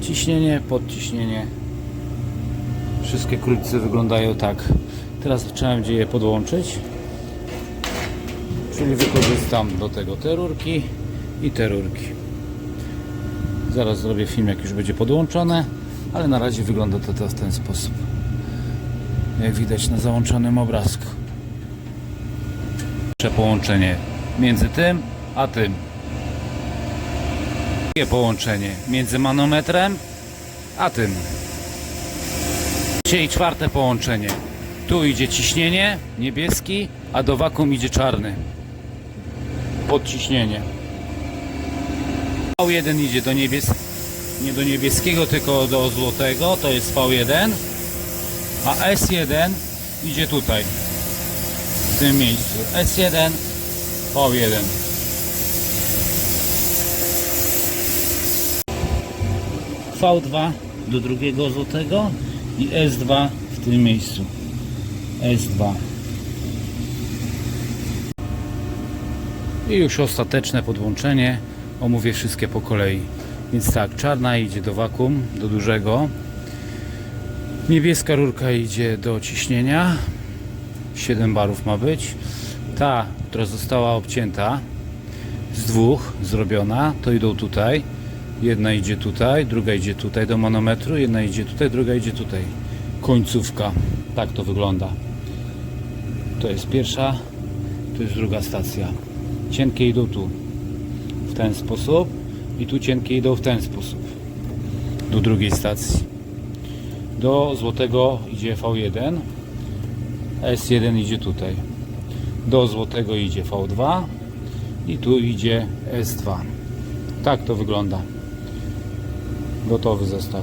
ciśnienie, podciśnienie. Wszystkie krótce wyglądają tak. Teraz trzeba będzie je podłączyć. Czyli wykorzystam do tego te rurki i te rurki. Zaraz zrobię film, jak już będzie podłączone, ale na razie wygląda to, to w ten sposób. Jak widać na załączonym obrazku. Połączenie między tym a tym. Drugie połączenie między manometrem a tym. Trzecie i czwarte połączenie. Tu idzie ciśnienie niebieski, a do wakum idzie czarny. Podciśnienie. V1 idzie do niebies... nie do niebieskiego, tylko do złotego, to jest V1. A S1 idzie tutaj. W tym miejscu. S1, V1. V2 do drugiego złotego i S2 w tym miejscu. S2. I już ostateczne podłączenie. Omówię wszystkie po kolei. Więc tak, czarna idzie do wakum, do dużego. Niebieska rurka idzie do ciśnienia. 7 barów ma być. Ta, która została obcięta z dwóch zrobiona, to idą tutaj. Jedna idzie tutaj, druga idzie tutaj do manometru, jedna idzie tutaj, druga idzie tutaj. Końcówka. Tak to wygląda. To jest pierwsza, to jest druga stacja. Cienkie idą tu. W ten sposób i tu cienkie idą w ten sposób. Do drugiej stacji. Do złotego idzie V1. S1 idzie tutaj. Do złotego idzie V2 i tu idzie S2. Tak to wygląda. Gotowy zestaw.